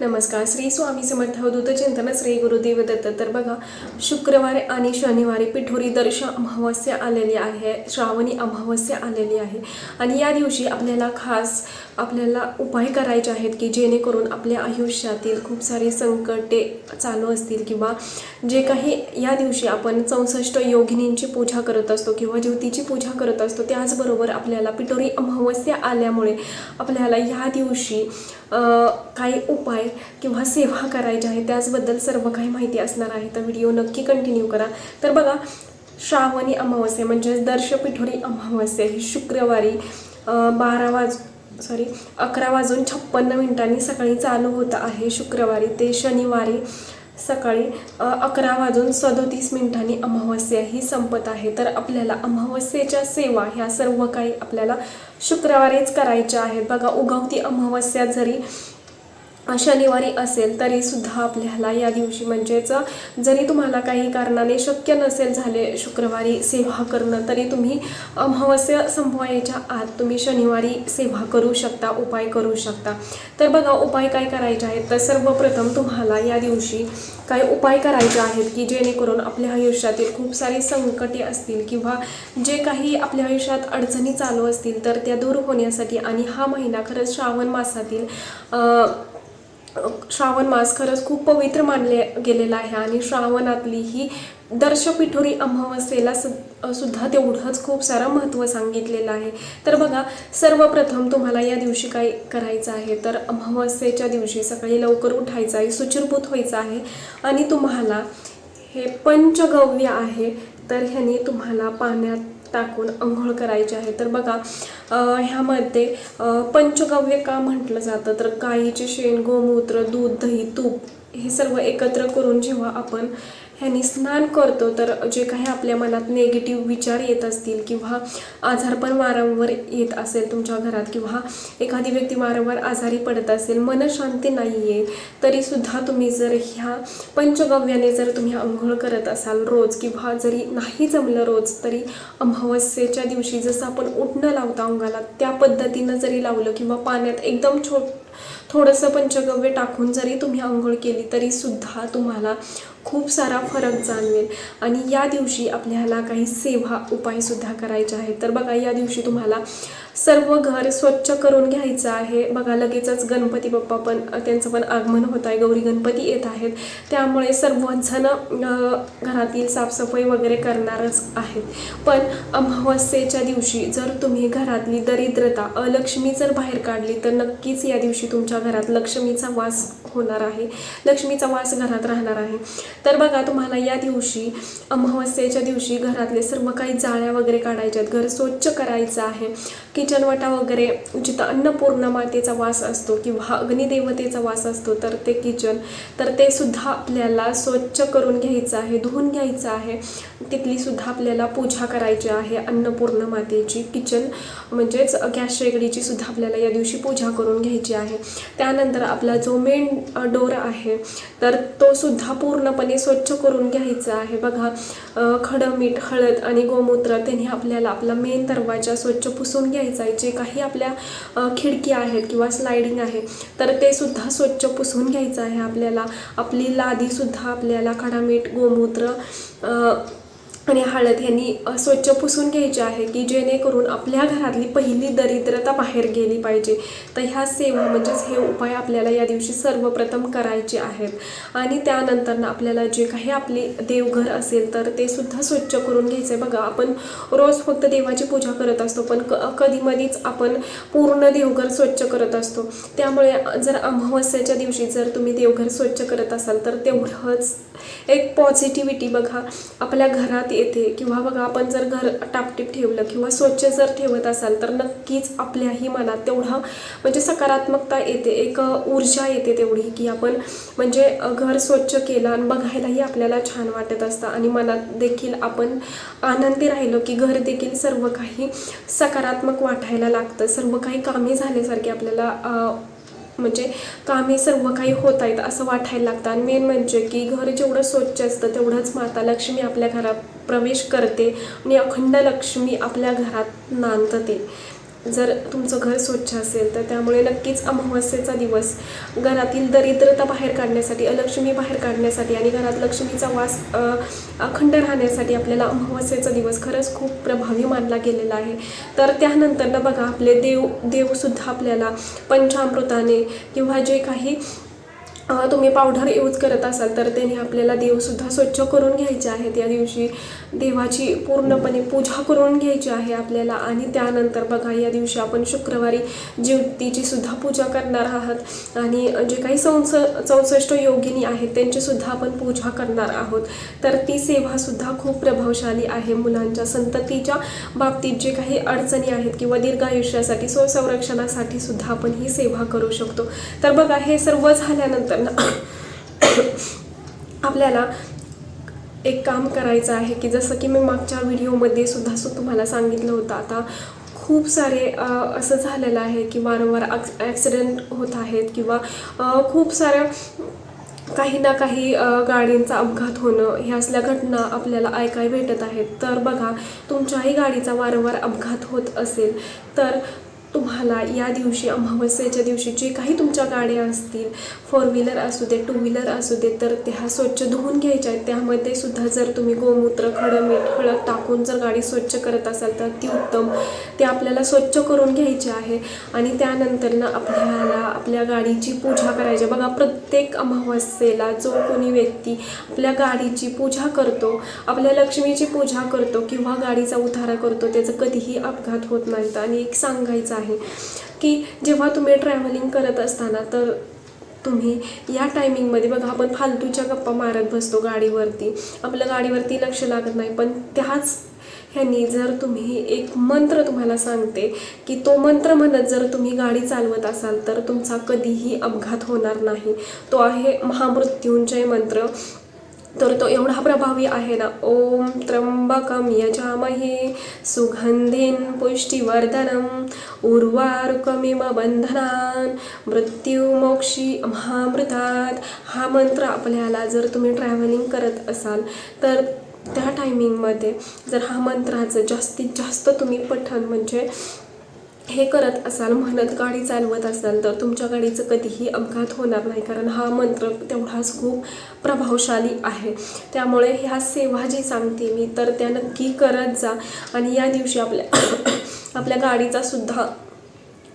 नमस्कार श्री स्वामी समर्थ दूतचिंतन श्री गुरुदेव दत्त. तर बघा शुक्रवारी आणि शनिवारी पिठोरी दर्श अमावस्या आलेली आहे श्रावणी अमावस्या आलेली आहे. आणि या दिवशी आपल्याला खास आपल्याला उपाय करायचे आहेत की जेणेकरून आपल्या आयुष्यातील खूप सारे संकटे चालू असतील किंवा जे काही या दिवशी आपण चौसष्ट योगिनींची पूजा करत असतो किंवा ज्योतीची पूजा करत असतो त्याचबरोबर आपल्याला पिठोरी अमावस्या आल्यामुळे आपल्याला या दिवशी काही उपाय किंवा सेवा करायच्या आहे त्याचबद्दल सर्व काही माहिती असणार आहे. तर व्हिडिओ नक्की कंटिन्यू करा. तर बघा श्रावणी अमावस्या म्हणजेच दर्श पिठोरी अमावस्या ही शुक्रवारी बारा वाज सॉरी अकरा वाजून छप्पन्न मिनिटांनी सकाळी चालू होत आहे शुक्रवारी. ते शनिवारी सकाळी अकरा वाजून सदोतीस मिनिटांनी अमावस्या ही संपत आहे. तर आपल्याला अमावस्येच्या सेवा ह्या सर्व काही आपल्याला शुक्रवारीच करायच्या आहेत. बघा उगवती अमावस्या जरी शनिवारी असेल तरी सुद्धा आपल्याला या दिवशी म्हणजेच जरी तुम्हाला काही कारणाने शक्य नसेल झाले शुक्रवारी सेवा करणं तरी तुम्ही अमावस्या संपवायच्या आत तुम्ही शनिवारी सेवा करू शकता उपाय करू शकता. तर बघा उपाय काय करायचे आहेत? तर सर्वप्रथम तुम्हाला या दिवशी काही उपाय करायचे आहेत की जेणेकरून आपल्या आयुष्यातील खूप सारी संकटे असतील किंवा जे काही आपल्या आयुष्यात अडचणी चालू असतील तर त्या दूर होण्यासाठी आणि हा महिना खरंच श्रावण मासातील श्रावण मास खरंच खूप पवित्र मानले गेलेला आहे आणि श्रावणातली ही दर्शपिठोरी अमावस्येला सु- सुद्धा तेवढंच खूप सारं महत्त्व सांगितलेलं आहे. तर बघा सर्वप्रथम तुम्हाला या दिवशी काय करायचं आहे? तर अमावस्येच्या दिवशी सकाळी लवकर उठायचं आहे सुचिरभूत व्हायचं आहे आणि तुम्हाला हे पंचगव्य आहे. तर ह्याने तुम्हाला पाण्यात टाकून अंघोळ करायची आहे. तर बघा ह्यामध्ये पंचगव्य का म्हटलं जातं? तर गाईचे शेण गोमूत्र दूध दही तूप हे सर्व एकत्र करून जेव्हा आपण ह्यानी स्नान करतो तर जे काही आपल्या मनात नेगेटिव्ह विचार येत असतील किंवा आजारपण वारंवार येत असेल तुमच्या घरात किंवा एखादी व्यक्ती वारंवार आजारी पडत असेल मनशांती नाही आहे तरीसुद्धा तुम्ही जर ह्या पंचगव्याने जर तुम्ही आंघोळ करत असाल रोज किंवा जरी नाही जमलं रोज तरी अमावस्येच्या दिवशी जसं आपण उठणं लावतो अंगाला त्या पद्धतीनं जरी लावलं किंवा पाण्यात एकदम छोट थोडंसं पंचगव्य टाकून जरी तुम्ही आंघोळ केली तरीसुद्धा तुम्हाला खूप सारा फरक जाणवेल. आणि या दिवशी आपल्याला काही सेवा उपायसुद्धा करायचे आहेत. तर बघा या दिवशी तुम्हाला सर्व घर स्वच्छ करून घ्यायचं आहे. बघा लगेचच गणपती बाप्पा पण त्यांचं पण आगमन होत आहे. गौरी गणपती येत आहेत. त्यामुळे सर्वजण घरातील साफसफाई वगैरे करणारच आहेत. पण अमावस्येच्या दिवशी जर तुम्ही घरातली दरिद्रता अलक्ष्मी जर बाहेर काढली तर नक्कीच या दिवशी तुमच्या घरात लक्ष्मीचा वास होणार आहे. लक्ष्मीचा वास घरात राहणार आहे. तर बघा तुम्हाला या दिवशी अमावस्येच्या दिवशी घरातले सर्व काही जाळ्या वगैरे काढायच्या आहेत. घर स्वच्छ करायचं आहे. किचन वाटा वगैरे जिथं अन्नपूर्ण मातेचा वास असतो किंवा अग्निदेवतेचा वास असतो तर ते किचन. तर ते सुद्धा आपल्याला स्वच्छ करून घ्यायचं आहे धुवून घ्यायचं आहे. तिथली सुद्धा आपल्याला पूजा करायची आहे अन्नपूर्ण मातेची किचन. म्हणजेच गॅस शेगडीची सुद्धा आपल्याला या दिवशी पूजा करून घ्यायची आहे. त्यानंतर आपला जो मेन डोर आहे तर तो सुद्धा पूर्णपणे स्वच्छ करून घ्यायचं आहे. बघा खडं मीठ हळद आणि गोमूत्र त्यांनी आपल्याला आपला मेन दरवाजा स्वच्छ पुसून घ्यायचा आहे. जे काही आपल्या खिडकी आहेत किंवा स्लायडिंग आहे तर ते सुद्धा स्वच्छ पुसून घ्यायचं आहे आपल्याला. आपली लादीसुद्धा आपल्याला खडा मीठ गोमूत्र आणि हळद ह्यांनी स्वच्छ पुसून घ्यायची आहे की जेणेकरून आपल्या घरातली पहिली दरिद्रता बाहेर गेली पाहिजे. तर ह्या सेवा म्हणजेच हे उपाय आपल्याला या दिवशी सर्वप्रथम करायचे आहेत. आणि त्यानंतर ना आपल्याला जे काही आपली देवघर असेल तर ते सुद्धा स्वच्छ करून घ्यायचं आहे बघा आपण रोज फक्त देवाची पूजा करत असतो पण क कधीमधीच आपण पूर्ण देवघर स्वच्छ करत असतो. त्यामुळे जर अमावस्याच्या दिवशी जर तुम्ही देवघर स्वच्छ करत असाल तर तेवढंच एक पॉझिटिव्हिटी बघा. आपल्या घरात येते किंवा बघा आपण जर घर टापटीप ठेवलं किंवा स्वच्छ जर ठेवत असाल तर नक्कीच आपल्याही मनात तेवढा म्हणजे सकारात्मकता येते एक ऊर्जा येते तेवढी की आपण म्हणजे घर स्वच्छ केलं आणि बघायलाही आपल्याला छान वाटत असतं. आणि मनात देखील आपण आनंदी राहिलो की घर देखील सर्व काही सकारात्मक वाटायला लागतं. सर्व काही कामे झाल्यासारखे आपल्याला म्हणजे कामे सर्व काही होत आहेत असं वाटायला लागतं. आणि मेन म्हणजे की घर जेवढं स्वच्छ असतं तेवढंच माता लक्ष्मी आपल्या घरात प्रवेश करते आणि अखंड लक्ष्मी आपल्या घरात नांदते. जर तुमचं घर स्वच्छ असेल तर त्यामुळे नक्कीच अमावस्येचा दिवस घरातील दरिद्रता बाहेर काढण्यासाठी अलक्ष्मी बाहेर काढण्यासाठी आणि घरात लक्ष्मीचा वास अखंड राहण्यासाठी आपल्याला अमावस्येचा दिवस खरंच खूप प्रभावी मानला गेलेला आहे. तर त्यानंतर ना बघा आपले देव देवसुद्धा आपल्याला पंचामृताने किंवा जे काही तुम्ही पावडर यूज करत असाल तर त्याने आपल्याला देवसुद्धा स्वच्छ करून घ्यायचे आहेत. या दिवशी देवाची पूर्णपणे पूजा करून घ्यायची आहे आपल्याला. आणि त्यानंतर बघा या दिवशी आपण शुक्रवारी ज्योतीची सुद्धा पूजा करणार आहात. आणि जे काही चौस चौसष्ट योगिनी आहेत त्यांचीसुद्धा आपण पूजा करणार आहोत. तर ती सेवासुद्धा खूप प्रभावशाली आहे मुलांच्या संततीच्या बाबतीत. जे काही अडचणी आहेत किंवा दीर्घायुष्यासाठी स्वसंरक्षणासाठी सुद्धा आपण ही सेवा करू शकतो. तर बघा हे सर्व झाल्यानंतर ना आपल्याला एक काम करायचं आहे की जसं की मी मागच्या व्हिडिओमध्ये सुद्धा सु तुम्हाला सांगितलं होतं. आता खूप सारे असं झालेलं आहे की वारंवार ॲक्सिडेंट होत आहेत किंवा खूप साऱ्या काही ना काही गाडींचा अपघात होणं ह्या असल्या घटना आपल्याला ऐकाय भेटत आहेत. तर बघा तुमच्याही गाडीचा वारंवार अपघात होत असेल तर तुम्हाला या दिवशी अमावस्येच्या दिवशी जे काही तुमच्या गाड्या असतील फोर व्हीलर असू दे टू व्हीलर असू दे तर त्या स्वच्छ धुवून घ्यायच्या आहेत. त्यामध्ये सुद्धा जर तुम्ही गोमूत्र खडं मीठ हळद टाकून जर गाडी स्वच्छ करत असाल तर ती उत्तम. ते आपल्याला स्वच्छ करून घ्यायची आहे. आणि त्यानंतर ना आपल्याला आपल्या गाडीची पूजा करायची. आहे. बघा प्रत्येक अमावस्येला जो कोणी व्यक्ती आपल्या गाडीची पूजा करतो आपल्या लक्ष्मीची पूजा करतो किंवा गाडीचा उतारा करतो त्याचं कधीही अपघात होत नाहीत आणि एक सांगायचं आहे की जेव्हा तुम्ही ट्रॅव्हलिंग करत असताना तर तुम्ही या टायमिंगमध्ये बघा आपण फालतूच्या गप्पा मारत बसतो गाडीवरती. आपलं गाडीवरती लक्ष लागत नाही पण त्याच ह्यांनी जर तुम्ही एक मंत्र तुम्हाला सांगते की तो मंत्र म्हणत जर तुम्ही गाडी चालवत असाल तर तुमचा कधीही अपघात होणार नाही. तो आहे महामृत्युंजय मंत्र. तर तो एवढा प्रभावी आहे ना. ओम त्र्यंबकम यजामहे सुगंधीन पुष्टिवर्धनम उर्वारुकमिम बंधनान मृत्युमोक्षी महामृतात. हा मंत्र आपल्याला जर तुम्ही ट्रॅव्हलिंग करत असाल तर त्या टायमिंगमध्ये जर हा मंत्राचं जास्तीत जास्त तुम्ही पठण म्हणजे हे करत असाल म्हणत गाडी चालवत असाल तर तुमच्या गाडीचं कधीही अपघात होणार नाही कारण हा मंत्र तेवढाच खूप प्रभावशाली आहे. त्यामुळे ह्या सेवा जी सांगते मी तर त्या नक्की करत जा. आणि या दिवशी आपल्या आपल्या गाडीचा सुद्धा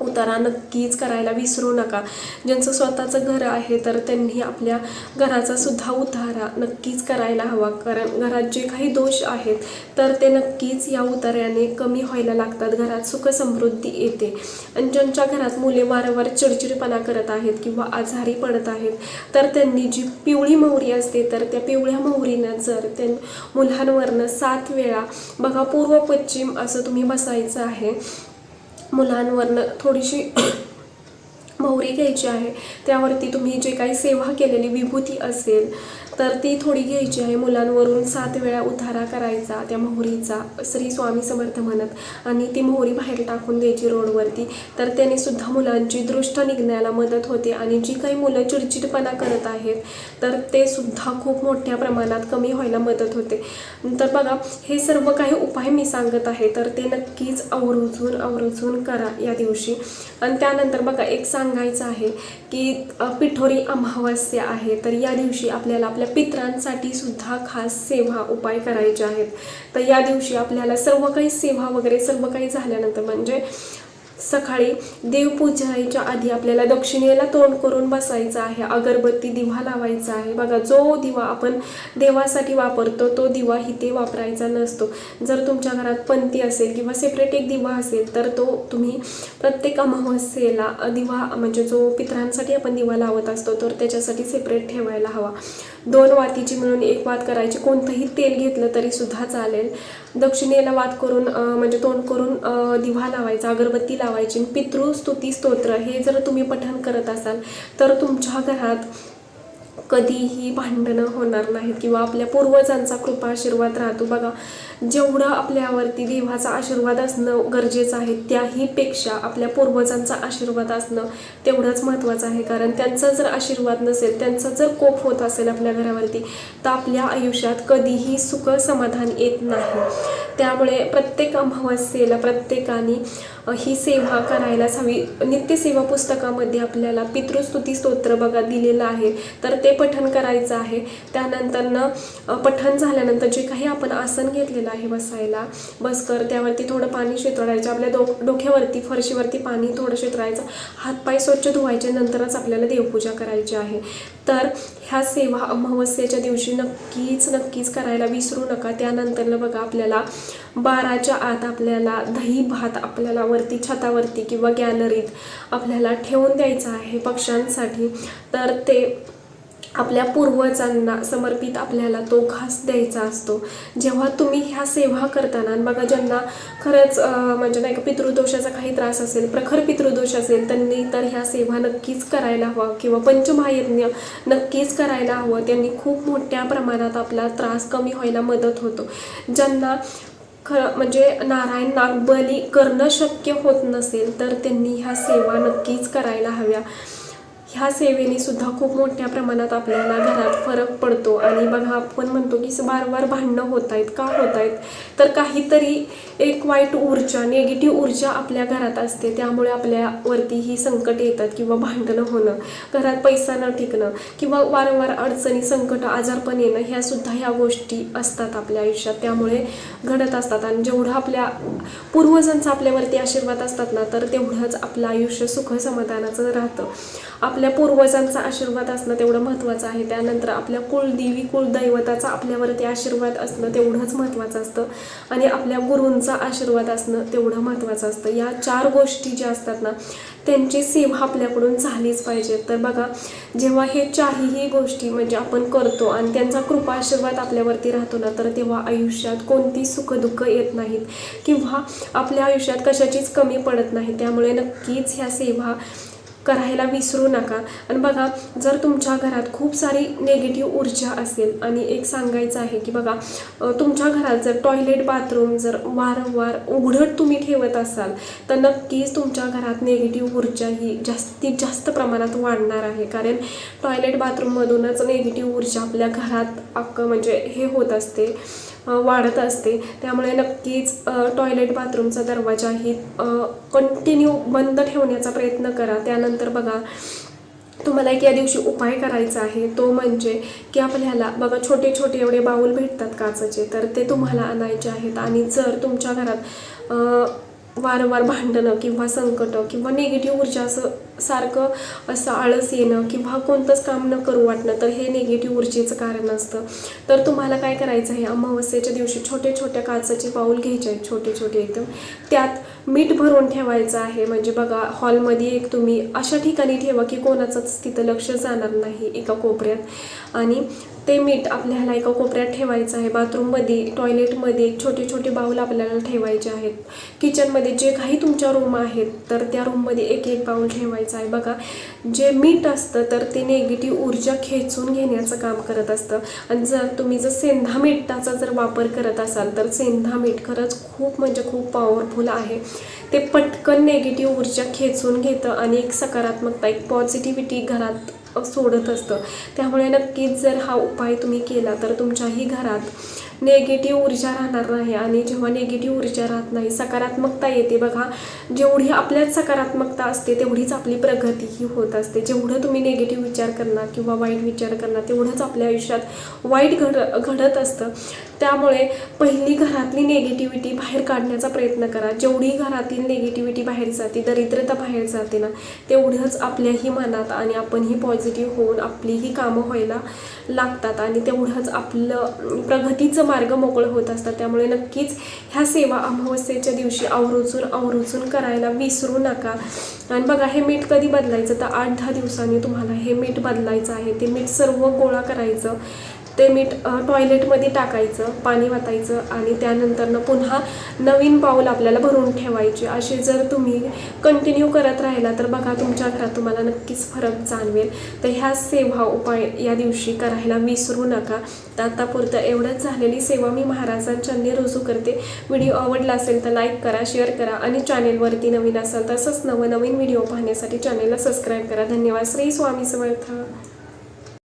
उतारा नक्कीच करायला विसरू नका. ज्यांचं स्वतःचं घर आहे तर त्यांनी आपल्या घराचा सुद्धा उतारा नक्कीच करायला हवा. कारण घरात जे काही दोष आहेत तर ते नक्कीच या उतार्याने कमी व्हायला लागतात. घरात सुख समृद्धी येते. आणि ज्यांच्या घरात मुले वारंवार चिडचिडपणा करत आहेत किंवा आजारी पडत आहेत तर त्यांनी जी पिवळी मोहरी असते तर त्या पिवळ्या मोहरीनं जर त्या मुलांवरनं सात वेळा बघा पूर्व पश्चिम असं तुम्ही बसायचं आहे मुलांवरनं थोडीशी मोहरी घ्यायची आहे. त्यावरती तुम्ही जे काही सेवा केलेली विभूती असेल तर ती थोडी घ्यायची आहे. मुलांवरून सात वेळा उतारा करायचा त्या मोहरीचा श्री स्वामी समर्थ म्हणत. आणि ती मोहरी बाहेर टाकून द्यायची रोडवरती. तर त्याने सुद्धा मुलांची दृष्ट निघण्याला मदत होते. आणि जी काही मुलं चिडचिडपणा करत आहेत तर ते सुद्धा खूप मोठ्या प्रमाणात कमी व्हायला मदत होते. तर बघा हे सर्व काही उपाय मी सांगत आहे. तर ते नक्कीच आवर्जून आवर्जून करा या दिवशी. आणि त्यानंतर बघा एक सांगायचं आहे की पिठोरी अमावस्या आहे. तर या दिवशी आपल्याला आपल्या पित्रांसाठी सुद्धा खास सेवा उपाय करायचे आहेत. तर या दिवशी आपल्याला सर्व काही सेवा वगैरे सर्व काही झाल्यानंतर म्हणजे सकाळी देवपूजाच्या आधी आपल्याला दक्षिणेला तोंड करून बसायचं आहे. अगरबत्ती दिवा लावायचा आहे. बघा जो दिवा आपण देवासाठी वापरतो तो दिवा इथे वापरायचा नसतो. जर तुमच्या घरात पंथी असेल किंवा सेपरेट एक दिवा असेल तर तो तुम्ही प्रत्येक अमावस्येला दिवा म्हणजे जो पितरांसाठी आपण दिवा लावत असतो तर त्याच्यासाठी सेपरेट ठेवायला हवा. दोन वातीची मिळून एक वात करायची. कोणतंही तेल घेतलं तरी सुद्धा चालेल. दक्षिणेला वात करून म्हणजे तोंड करून दिवा लावायचा. अगरबत्ती लावायची आणि पितृस्तुती स्तोत्र हे जर तुम्ही पठण करत असाल तर तुमच्या घरात कधीही भांडणं होणार नाहीत किंवा आपल्या पूर्वजांचा कृपा आशीर्वाद राहतो. बघा जेवढं आपल्यावरती देवाचा आशीर्वाद असणं गरजेचं आहे त्याहीपेक्षा आपल्या पूर्वजांचा आशीर्वाद असणं तेवढंच महत्त्वाचं आहे. कारण त्यांचा जर आशीर्वाद नसेल त्यांचा जर कोप होत असेल आपल्या घरावरती तर आपल्या आयुष्यात कधीही सुख समाधान येत नाही. त्यामुळे प्रत्येक अमावस्येला प्रत्येकाने ही सेवा करायलाच हवी नित्यसेवा पुस्तकामध्ये आपल्याला पितृस्तुती स्तोत्र बघा दिलेलं आहे. तर ते पठन करायचं आहे. त्यानंतरनं पठन झाल्यानंतर जे काही आपण आसन घेतलेलं आहे बसायला बसकर त्यावरती थोडं पाणी शितळायचं आपल्या डो डोक्यावरती फरशीवरती पाणी थोडं शितळायचं हातपाय स्वच्छ धुवायचे नंतरच आपल्याला देवपूजा करायची आहे. तर ह्या सेवा अमावस्येच्या दिवशी नक्कीच नक्कीच करायला विसरू नका. त्यानंतरनं बघा आपल्याला बाराच्या आत आपल्याला दही भात आपल्याला वरती छतावरती किंवा गॅलरीत आपल्याला ठेवून द्यायचं आहे पक्ष्यांसाठी. तर ते आपल्या पूर्वजांना समर्पित आपल्याला तो घास द्यायचा असतो. जेव्हा तुम्ही ह्या सेवा करताना आणि बघा ज्यांना खरंच म्हणजे नाही का पितृदोषाचा काही त्रास असेल प्रखर पितृदोष असेल त्यांनी तर ह्या सेवा नक्कीच करायला हवा किंवा पंचमहायज्ञ नक्कीच करायला हवं. त्यांनी खूप मोठ्या प्रमाणात आपला त्रास कमी व्हायला मदत होतो. ज्यांना खरं म्हणजे नारायण नागबली करणं शक्य होत नसेल तर त्यांनी ह्या सेवा नक्कीच करायला हव्या. ह्या सेवेने सुद्धा खूप मोठ्या प्रमाणात आपल्याला घरात फरक पडतो. आणि बघा आपण म्हणतो की वारंवार भांडणं होत आहेत का होत आहेत तर काहीतरी एक वाईट ऊर्जा निगेटिव्ह ऊर्जा आपल्या घरात असते. त्यामुळे आपल्यावरती ही संकट येतात किंवा भांडणं होणं घरात पैसा न टिकणं किंवा वारंवार अडचणी संकट आजारपण येणं ह्या सुद्धा ह्या गोष्टी असतात आपल्या आयुष्यात. त्यामुळे घडत असतात. आणि जेवढं आपल्या पूर्वजांचा आपल्यावरती आशीर्वाद असतात ना तर तेवढंच आपलं आयुष्य सुख समाधानाचं राहतं. आपल्या पूर्वजांचा आशीर्वाद असणं तेवढं महत्त्वाचं आहे. त्यानंतर आपल्या कुलदेवी कुलदैवताचा आपल्यावरती आशीर्वाद असणं तेवढंच महत्त्वाचं असतं. आणि आपल्या गुरूंचा आशीर्वाद असणं तेवढं महत्त्वाचं असतं. या चार गोष्टी ज्या असतात ना त्यांची सेवा आपल्याकडून झालीच पाहिजे. तर बघा जेव्हा हे चारही गोष्टी म्हणजे आपण करतो आणि त्यांचा कृपा आशीर्वाद आपल्यावरती राहतो ना तर तेव्हा आयुष्यात कोणती सुखदुःख येत नाहीत किंवा आपल्या आयुष्यात कशाचीच कमी पडत नाही. त्यामुळे नक्कीच ह्या सेवा करायला विसरू नका. आणि बघा जर तुमच्या घरात खूप सारी नेगेटिव्ह ऊर्जा असेल आणि एक सांगायचं आहे की बघा तुमच्या घरात जर टॉयलेट बाथरूम जर वारंवार उघडत तुम्ही ठेवत असाल तर नक्कीच तुमच्या घरात नेगेटिव्ह ऊर्जा ही जास्तीत जास्त प्रमाणात वाढणार आहे. कारण टॉयलेट बाथरूममधूनच नेगेटिव्ह ऊर्जा आपल्या घरात अक्क म्हणजे हे होत असते. वाढत असते. त्यामुळे नक्कीच टॉयलेट बाथरूमचा दरवाजाही कंटिन्यू बंद ठेवण्याचा प्रयत्न करा. त्यानंतर बघा तुम्हाला एक या दिवशी उपाय करायचा आहे. तो म्हणजे की आपल्याला बघा छोटे छोटे एवढे बाऊल भेटतात काचेचे तर ते तुम्हाला आणायचे आहेत. आणि जर तुमच्या घरात वारंवार भांडणं किंवा संकटं किंवा निगेटिव्ह ऊर्जा असं सारखं असं आळस येणं किंवा कोणतंच काम न करू वाटणं तर हे निगेटिव्ह ऊर्जेचं कारण असतं. तर तुम्हाला काय करायचं आहे? अमावस्येच्या दिवशी छोटे छोट्या काचाचे पाऊल घ्यायचे आहेत छोटे छोटे एकदम. त्यात मीठ भरून ठेवायचं आहे. म्हणजे बघा हॉलमध्ये एक तुम्ही अशा ठिकाणी ठेवा की कोणाचंच तिथं लक्ष जाणार नाही एका कोपऱ्यात. आणि ते मीठ आपल्याला एका कोपऱ्यात ठेवायचं आहे. बाथरूममध्ये टॉयलेटमध्ये छोटे छोटे बाऊल आपल्याला ठेवायचे आहेत. किचनमध्ये जे काही तुमच्या रूम आहेत तर त्या रूममध्ये एक एक बाऊल ठेवायचं आहे. बघा जे मीठ असतं तर ते निगेटिव्ह ऊर्जा खेचून घेण्याचं काम करत असतं. आणि जर तुम्ही जर सेंधा मिठाचा जर वापर करत असाल तर सेंधा मीठ खरंच खूप म्हणजे खूप पॉवरफुल आहे. ते पटकन नेगेटिव्ह ऊर्जा खेचून घेतं आणि एक सकारात्मकता एक पॉझिटिव्हिटी घरात सोडत असतं. त्यामुळे नक्कीच जर हा उपाय तुम्ही केला तर तुमच्याही घरात नेगेटिव्ह ऊर्जा राहणार नाही आणि जेव्हा नेगेटिव्ह ऊर्जा राहत नाही सकारात्मकता येते. बघा जेवढी आपल्यात सकारात्मकता असते तेवढीच आपली प्रगतीही होत असते. जेवढं तुम्ही नेगेटिव्ह विचार करणार किंवा वाईट विचार करणार तेवढंच आपल्या आयुष्यात वाईट घड घडत असतं. त्यामुळे पहिली घरातली नेगेटिव्हिटी बाहेर काढण्याचा प्रयत्न करा. जेवढी घरातील नेगेटिव्हिटी बाहेर जाते दरिद्रता बाहेर जाते ना तेवढंच आपल्याही मनात आणि आपणही पॉझिटिव्ह होऊन आपलीही कामं व्हायला लागतात आणि तेवढंच आपलं प्रगतीचं मार्ग मोकळं होत असतात. त्यामुळे नक्कीच ह्या सेवा अमावस्येच्या दिवशी आवर्जून आवर्जून करायला विसरू नका. आणि बघा हे मीठ कधी बदलायचं? तर आठ दहा दिवसांनी तुम्हाला हे मीठ बदलायचं आहे. ते मीठ सर्व गोळा करायचं. ते मीठ टॉयलेटमध्ये टाकायचं पाणी वाटायचं आणि त्यानंतरनं पुन्हा नवीन पाऊल आपल्याला भरून ठेवायचे. असे जर तुम्ही कंटिन्यू करत राहिला तर बघा तुमच्या घरात तुम्हाला नक्कीच फरक जाणवेल. तर ह्या सेवा उपाय या दिवशी करायला विसरू नका. तर आतापुरतं एवढंच झालेली सेवा मी महाराजांच्यांनी रुजू करते. व्हिडिओ आवडला असेल तर लाईक करा शेअर करा आणि चॅनेलवरती नवीन असाल तसंच नवनवीन व्हिडिओ पाहण्यासाठी चॅनेलला सबस्क्राईब करा. धन्यवाद. श्री स्वामी समर्थ.